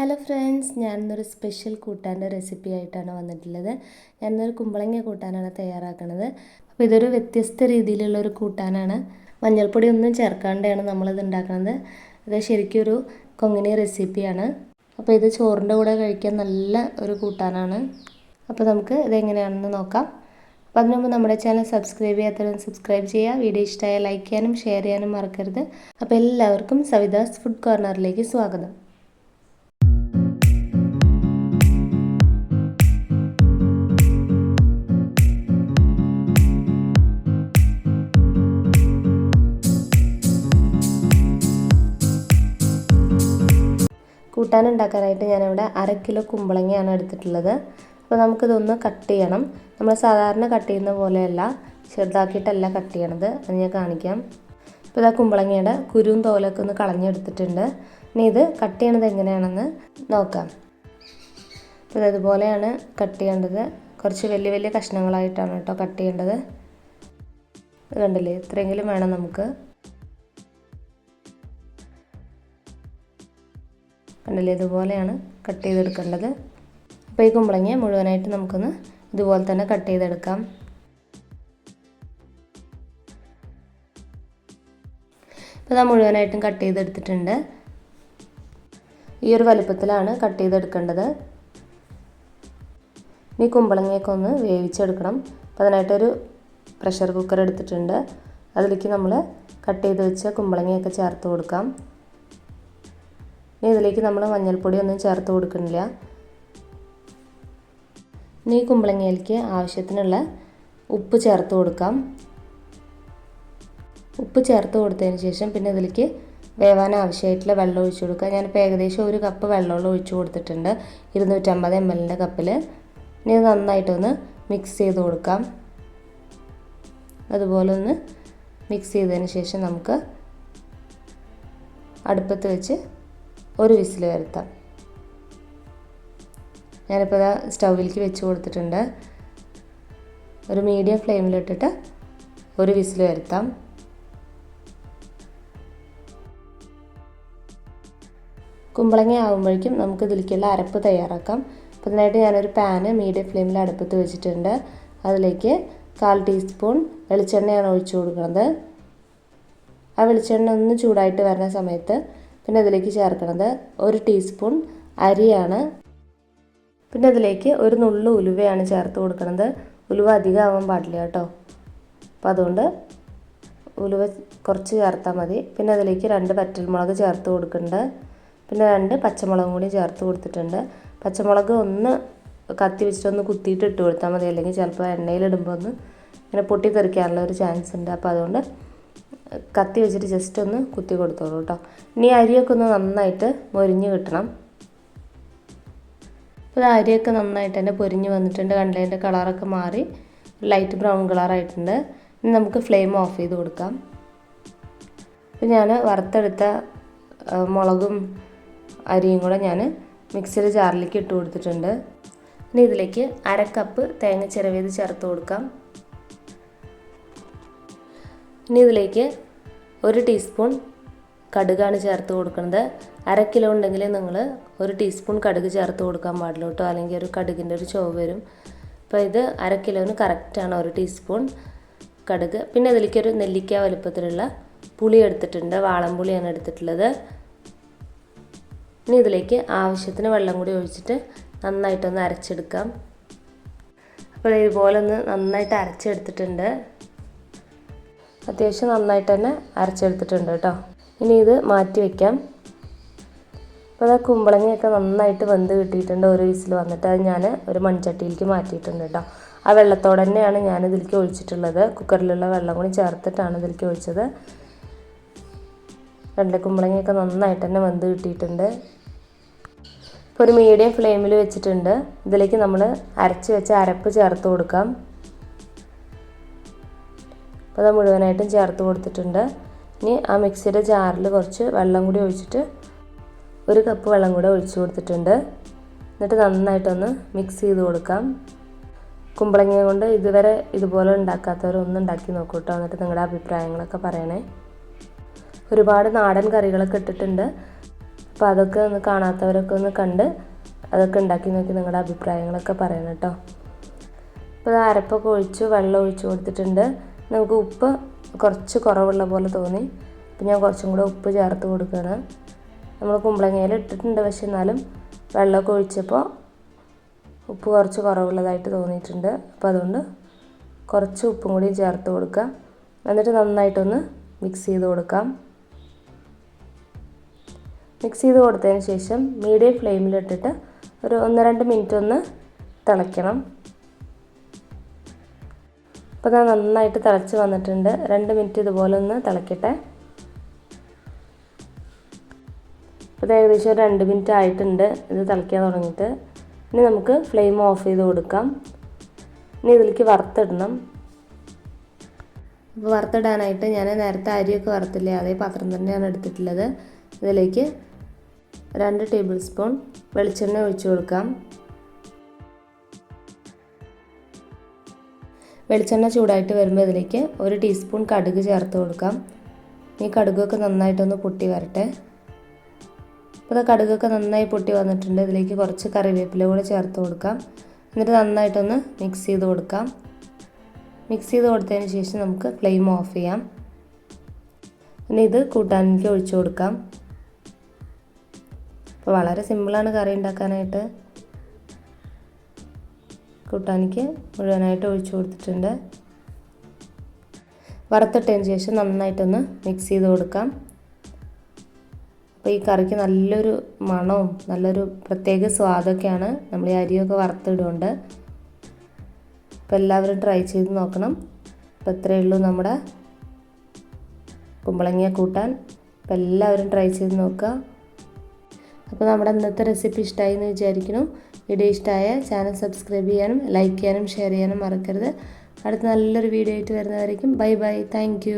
Hello friends ഞാനിന്നൊരു special കൂട്ടാന്റെ recipe ആയിട്ടാണ് വന്നിട്ടുള്ളത്. ഞാനിന്നൊരു കുമ്പളങ്ങ കൂട്ടാനാണ് തയ്യാറാക്കുന്നത് അപ്പോൾ ഇതൊരു വ്യത്യസ്ത രീതിയിലുള്ള ഒരു കൂട്ടാനാണ്. മഞ്ഞൾപ്പൊടി ഒന്നും ചേർക്കാണ്ടാണ് നമ്മളിത് ഉണ്ടാക്കുന്നത് ഇത് ശരിക്കും ഒരു കൊങ്ങിണി റെസിപ്പിയാണ് അപ്പോൾ ഇത് ചോറിന്റെ കൂടെ കഴിക്കാൻ നല്ല ഒരു കൂട്ടാനാണ്. അപ്പോൾ നമുക്ക് ഇതെങ്ങനെയാണെന്ന് നോക്കാം. അപ്പോൾ അതിനു മുമ്പ് നമ്മുടെ ചാനൽ സബ്സ്ക്രൈബ് ചെയ്യാത്തവരും സബ്സ്ക്രൈബ് ചെയ്യുക. വീഡിയോ ഇഷ്ടമായ ലൈക്ക് ചെയ്യാനും ഷെയർ ചെയ്യാനും മറക്കരുത്. അപ്പോൾ എല്ലാവർക്കും സവിതാസ് ഫുഡ് കോർണറിലേക്ക് സ്വാഗതം. കൂട്ടാൻ ഉണ്ടാക്കാനായിട്ട് ഞാനിവിടെ അര കിലോ കുമ്പളങ്ങയാണ് എടുത്തിട്ടുള്ളത്. അപ്പോൾ നമുക്കിതൊന്ന് കട്ട് ചെയ്യണം. നമ്മൾ സാധാരണ കട്ട് ചെയ്യുന്ന പോലെയല്ല ചെറുതാക്കിയിട്ടല്ല കട്ട് ചെയ്യണത്. അത് ഞാൻ കാണിക്കാം. ഇപ്പോൾ ഇതാ കുമ്പളങ്ങയുടെ കുരുവും തോലൊക്കെ ഒന്ന് കളഞ്ഞെടുത്തിട്ടുണ്ട്. ഇനി ഇത് കട്ട് ചെയ്യണത് എങ്ങനെയാണെന്ന് നോക്കാം. അപ്പോൾ ഇതുപോലെയാണ് കട്ട് ചെയ്യേണ്ടത്. കുറച്ച് വലിയ വലിയ കഷ്ണങ്ങളായിട്ടാണ് കേട്ടോ കട്ട് ചെയ്യേണ്ടത്. കണ്ടില്ലേ? ഇത്രയെങ്കിലും വേണം നമുക്ക്. കണ്ടില്ലേ ഇതുപോലെയാണ് കട്ട് ചെയ്തെടുക്കേണ്ടത്. അപ്പോൾ ഈ കുമ്പളങ്ങ മുഴുവനായിട്ട് നമുക്കൊന്ന് ഇതുപോലെ തന്നെ കട്ട് ചെയ്തെടുക്കാം. ഇപ്പോൾ ഇതാ മുഴുവനായിട്ടും കട്ട് ചെയ്തെടുത്തിട്ടുണ്ട്. ഈ ഒരു വലുപ്പത്തിലാണ് കട്ട് ചെയ്തെടുക്കേണ്ടത്. ഈ കുമ്പളങ്ങയൊക്കെ ഒന്ന് വേവിച്ചെടുക്കണം. അപ്പോൾ അതിനായിട്ടൊരു പ്രഷർ കുക്കർ എടുത്തിട്ടുണ്ട്. അതിലേക്ക് നമ്മൾ കട്ട് ചെയ്ത് വെച്ച കുമ്പളങ്ങയൊക്കെ ചേർത്ത് കൊടുക്കാം. ഇനി ഇതിലേക്ക് നമ്മൾ മഞ്ഞൾപ്പൊടി ഒന്നും ചേർത്ത് കൊടുക്കുന്നില്ല. ഇനി കുമ്പളങ്ങയിലേക്ക് ആവശ്യത്തിനുള്ള ഉപ്പ് ചേർത്ത് കൊടുക്കാം. ഉപ്പ് ചേർത്ത് കൊടുത്തതിന് ശേഷം പിന്നെ ഇതിലേക്ക് വേവാൻ ആവശ്യമായിട്ടുള്ള വെള്ളം ഒഴിച്ചു കൊടുക്കുക. ഞാനിപ്പോൾ ഏകദേശം ഒരു കപ്പ് വെള്ളമുള്ള ഒഴിച്ചു കൊടുത്തിട്ടുണ്ട്. ഇരുന്നൂറ്റമ്പത് എം എല്ലിന്റെ കപ്പിൽ. ഇനി ഇത് നന്നായിട്ടൊന്ന് മിക്സ് ചെയ്ത് കൊടുക്കാം. അതുപോലെ ഒന്ന് മിക്സ് ചെയ്തതിന് ശേഷം നമുക്ക് അടുപ്പത്ത് വെച്ച് ഒരു വിസിൽ വരുത്താം. ഞാനിപ്പോൾ സ്റ്റൗവിലേക്ക് വെച്ച് കൊടുത്തിട്ടുണ്ട്. ഒരു മീഡിയം ഫ്ലെയിമിലിട്ടിട്ട് ഒരു വിസിൽ വരുത്താം. കുമ്പളങ്ങ ആകുമ്പോഴേക്കും നമുക്ക് ഇതിലേക്കുള്ള അരപ്പ് തയ്യാറാക്കാം. അപ്പോൾ അതിനായിട്ട് ഞാനൊരു പാന് മീഡിയം ഫ്ലെയിമിൽ അടുപ്പത്ത് വെച്ചിട്ടുണ്ട്. അതിലേക്ക് കാൽ ടീസ്പൂൺ വെളിച്ചെണ്ണയാണ് ഒഴിച്ചു കൊടുക്കുന്നത്. ആ വെളിച്ചെണ്ണ ഒന്ന് ചൂടായിട്ട് വരുന്ന സമയത്ത് പിന്നെ അതിലേക്ക് ചേർക്കുന്നത് ഒരു ടീസ്പൂൺ അരിയാണ്. പിന്നെ അതിലേക്ക് ഒരു നുള്ളു ഉലുവയാണ് ചേർത്ത് കൊടുക്കുന്നത്. ഉലുവ അധികം ആവാൻ പാടില്ല കേട്ടോ. അപ്പോൾ അതുകൊണ്ട് ഉലുവ കുറച്ച് ചേർത്താൽ മതി. പിന്നെ അതിലേക്ക് രണ്ട് പറ്റൽമുളക് ചേർത്ത് കൊടുക്കുന്നുണ്ട്. പിന്നെ രണ്ട് പച്ചമുളകും കൂടി ചേർത്ത് കൊടുത്തിട്ടുണ്ട്. പച്ചമുളക് ഒന്ന് കത്തി വെച്ചിട്ടൊന്ന് കുത്തിയിട്ട് ഇട്ട് കൊടുത്താൽ മതി. അല്ലെങ്കിൽ ചിലപ്പോൾ എണ്ണയിലിടുമ്പോൾ ഒന്ന് ഇങ്ങനെ പൊട്ടിത്തെറിക്കാനുള്ള ഒരു ചാൻസ് ഉണ്ട്. അപ്പോൾ അതുകൊണ്ട് കത്തി വെച്ചിട്ട് ജസ്റ്റ് ഒന്ന് കുത്തി കൊടുത്തോളൂ കേട്ടോ. ഇനി അരിയൊക്കെ ഒന്ന് നന്നായിട്ട് മൊരിഞ്ഞ് കിട്ടണം. അപ്പോൾ അരിയൊക്കെ നന്നായിട്ട് തന്നെ പൊരിഞ്ഞ് വന്നിട്ടുണ്ട്. കണ്ടതിന്റെ കളറൊക്കെ മാറി. ലൈറ്റ് ബ്രൗൺ കളറായിട്ടുണ്ട് ഇനി നമുക്ക് ഫ്ലെയിം ഓഫ് ചെയ്ത് കൊടുക്കാം. അപ്പോൾ ഞാൻ വറുത്തെടുത്ത മുളകും അരിയും കൂടെ ഞാൻ മിക്സിയുടെ ജാറിലേക്ക് ഇട്ട് കൊടുത്തിട്ടുണ്ട്. ഇനി ഇതിലേക്ക് അര കപ്പ് തേങ്ങ ചിരവിയത് ചേർത്ത് കൊടുക്കാം. ഇനി ഇതിലേക്ക് ഒരു ടീസ്പൂൺ കടുകാണ് ചേർത്ത് കൊടുക്കുന്നത് അര കിലോ ഉണ്ടെങ്കിൽ നിങ്ങൾ ഒരു ടീസ്പൂൺ കടുക് ചേർത്ത് കൊടുക്കാൻ പാടില്ല കേട്ടോ. അല്ലെങ്കിൽ ഒരു കടുകിന്റെ ഒരു ചുവ വരും. അപ്പോൾ ഇത് അര കിലോന് കറക്റ്റാണ് ഒരു ടീസ്പൂൺ കടുക്. പിന്നെ ഇതിലേക്കൊരു നെല്ലിക്ക വലുപ്പത്തിലുള്ള പുളി എടുത്തിട്ടുണ്ട്. വാളംപുളിയാണ് എടുത്തിട്ടുള്ളത്. ഇനി ഇതിലേക്ക് ആവശ്യത്തിന് വെള്ളം കൂടി ഒഴിച്ചിട്ട് നന്നായിട്ടൊന്ന് അരച്ചെടുക്കാം. അപ്പോൾ ഇതുപോലെ ഒന്ന് നന്നായിട്ട് അരച്ചെടുത്തിട്ടുണ്ട്. അത്യാവശ്യം നന്നായിട്ട് തന്നെ അരച്ചെടുത്തിട്ടുണ്ട് കേട്ടോ. ഇനി ഇത് മാറ്റി വയ്ക്കാം അപ്പോൾ ആ കുമ്പളങ്ങയൊക്കെ നന്നായിട്ട് വെന്ത് കിട്ടിയിട്ടുണ്ട് ഒരു വിസിൽ വന്നിട്ട്. അത് ഞാൻ ഒരു മൺചട്ടിയിലേക്ക് മാറ്റിയിട്ടുണ്ട് കേട്ടോ. ആ വെള്ളത്തോടെ തന്നെയാണ് ഞാൻ ഇതിലേക്ക് ഒഴിച്ചിട്ടുള്ളത്. കുക്കറിലുള്ള വെള്ളം കൂടി ചേർത്തിട്ടാണ് ഇതിലേക്ക് ഒഴിച്ചത്. രണ്ട് കുമ്പളങ്ങയൊക്കെ നന്നായിട്ട് തന്നെ വെന്ത് കിട്ടിയിട്ടുണ്ട്. ഇപ്പോൾ ഒരു മീഡിയം ഫ്ലെയിമിൽ വെച്ചിട്ടുണ്ട്. ഇതിലേക്ക് നമ്മൾ അരച്ച് വെച്ച അരപ്പ് ചേർത്ത് കൊടുക്കാം. അത് മുഴുവനായിട്ടും ചേർത്ത് കൊടുത്തിട്ടുണ്ട്. ഇനി ആ മിക്സിയുടെ ജാറിൽ കുറച്ച് വെള്ളം കൂടി ഒഴിച്ചിട്ട് ഒരു കപ്പ് വെള്ളം കൂടെ ഒഴിച്ചു കൊടുത്തിട്ടുണ്ട്. എന്നിട്ട് നന്നായിട്ടൊന്ന് മിക്സ് ചെയ്ത് കൊടുക്കാം. കുമ്പളങ്ങ കൊണ്ട് ഇതുവരെ ഇതുപോലെ ഉണ്ടാക്കാത്തവരൊന്നും ഉണ്ടാക്കി നോക്കൂ കേട്ടോ. എന്നിട്ട് നിങ്ങളുടെ അഭിപ്രായങ്ങളൊക്കെ പറയണേ. ഒരുപാട് നാടൻ കറികളൊക്കെ ഇട്ടിട്ടുണ്ട്. അപ്പോൾ അതൊക്കെ ഒന്ന് കാണാത്തവരൊക്കെ ഒന്ന് കണ്ട് അതൊക്കെ ഉണ്ടാക്കി നോക്കി നിങ്ങളുടെ അഭിപ്രായങ്ങളൊക്കെ പറയണം കേട്ടോ. അപ്പോൾ അരപ്പൊക്കെ ഒഴിച്ചു വെള്ളം ഒഴിച്ചു കൊടുത്തിട്ടുണ്ട്. നമുക്ക് ഉപ്പ് കുറച്ച് കുറവുള്ള പോലെ തോന്നി. അപ്പോൾ ഞാൻ കുറച്ചും കൂടെ ഉപ്പ് ചേർത്ത് കൊടുക്കുകയാണ്. നമ്മൾ കുമ്പളങ്ങയിൽ ഇട്ടിട്ടുണ്ട്. പക്ഷെ എന്നാലും വെള്ളമൊക്കെ ഒഴിച്ചപ്പോൾ ഉപ്പ് കുറച്ച് കുറവുള്ളതായിട്ട് തോന്നിയിട്ടുണ്ട്. അപ്പോൾ അതുകൊണ്ട് കുറച്ച് ഉപ്പും കൂടി ചേർത്ത് കൊടുക്കാം എന്നിട്ട് നന്നായിട്ടൊന്ന് മിക്സ് ചെയ്ത് കൊടുക്കാം. മിക്സ് ചെയ്ത് കൊടുത്തതിന് ശേഷം മീഡിയം ഫ്ലെയിമിലിട്ടിട്ട് ഒരു ഒന്ന് രണ്ട് മിനിറ്റ് ഒന്ന് തിളയ്ക്കണം. അപ്പോൾ ഞാൻ നന്നായിട്ട് തിളച്ച് വന്നിട്ടുണ്ട്. രണ്ട് മിനിറ്റ് ഇതുപോലെ ഒന്ന് തിളക്കട്ടെ. അപ്പോൾ ഏകദേശം ഒരു രണ്ട് മിനിറ്റ് ആയിട്ടുണ്ട് ഇത് തിളയ്ക്കാൻ തുടങ്ങിയിട്ട്. ഇനി നമുക്ക് ഫ്ലെയിം ഓഫ് ചെയ്ത് കൊടുക്കാം. ഇനി ഇതിലേക്ക് വറുത്തിടണം. അപ്പോൾ വറുത്തിടാനായിട്ട് ഞാൻ നേരത്തെ അരിയൊക്കെ വറുത്തില്ലേ അതേ പാത്രം തന്നെയാണ് എടുത്തിട്ടുള്ളത്. ഇതിലേക്ക് രണ്ട് ടേബിൾ സ്പൂൺ വെളിച്ചെണ്ണ ഒഴിച്ചു കൊടുക്കാം. വെളിച്ചെണ്ണ ചൂടായിട്ട് വരുമ്പോൾ ഇതിലേക്ക് ഒരു ടീസ്പൂൺ കടുക് ചേർത്ത് കൊടുക്കാം. ഈ കടുകൊക്കെ നന്നായിട്ടൊന്ന് പൊട്ടി വരട്ടെ. അപ്പോൾ കടുകൊക്കെ നന്നായി പൊട്ടി വന്നിട്ടുണ്ട്. ഇതിലേക്ക് കുറച്ച് കറിവേപ്പില കൂടെ ചേർത്ത് കൊടുക്കാം. എന്നിട്ട് നന്നായിട്ടൊന്ന് മിക്സ് ചെയ്ത് കൊടുക്കാം. മിക്സ് ചെയ്ത് കൊടുത്തതിന് ശേഷം നമുക്ക് ഫ്ലെയിം ഓഫ് ചെയ്യാം. പിന്നെ ഇത് കൂട്ടാനിലേക്ക് ഒഴിച്ചു കൊടുക്കാം. അപ്പോൾ വളരെ സിമ്പിളാണ് കറി ഉണ്ടാക്കാനായിട്ട്. കൂട്ടാനിക്ക് മുഴുവനായിട്ട് ഒഴിച്ചു കൊടുത്തിട്ടുണ്ട്. വറുത്തിട്ടതിന് ശേഷം നന്നായിട്ടൊന്ന് മിക്സ് ചെയ്ത് കൊടുക്കാം. അപ്പോൾ ഈ കറിക്ക് നല്ലൊരു മണവും നല്ലൊരു പ്രത്യേക സ്വാദൊക്കെയാണ് നമ്മൾ ഈ അരിയൊക്കെ വറുത്തിടുകൊണ്ട്. അപ്പോൾ എല്ലാവരും ട്രൈ ചെയ്ത് നോക്കണം. അപ്പോൾ ഇത്രയേ ഉള്ളൂ നമ്മുടെ കുമ്പളങ്ങിയ കൂട്ടാൻ. അപ്പോൾ എല്ലാവരും ട്രൈ ചെയ്ത് നോക്കുക. അപ്പോൾ നമ്മുടെ ഇന്നത്തെ റെസിപ്പി ഇഷ്ടമായി എന്ന് വിചാരിക്കുന്നു. വീഡിയോ ഇഷ്ടമായ ചാനൽ സബ്സ്ക്രൈബ് ചെയ്യാനും ലൈക്ക് ചെയ്യാനും ഷെയർ ചെയ്യാനും മറക്കരുത്. അടുത്ത നല്ലൊരു വീഡിയോ ആയിട്ട് വരുന്നതായിരിക്കും ബൈ ബൈ. താങ്ക്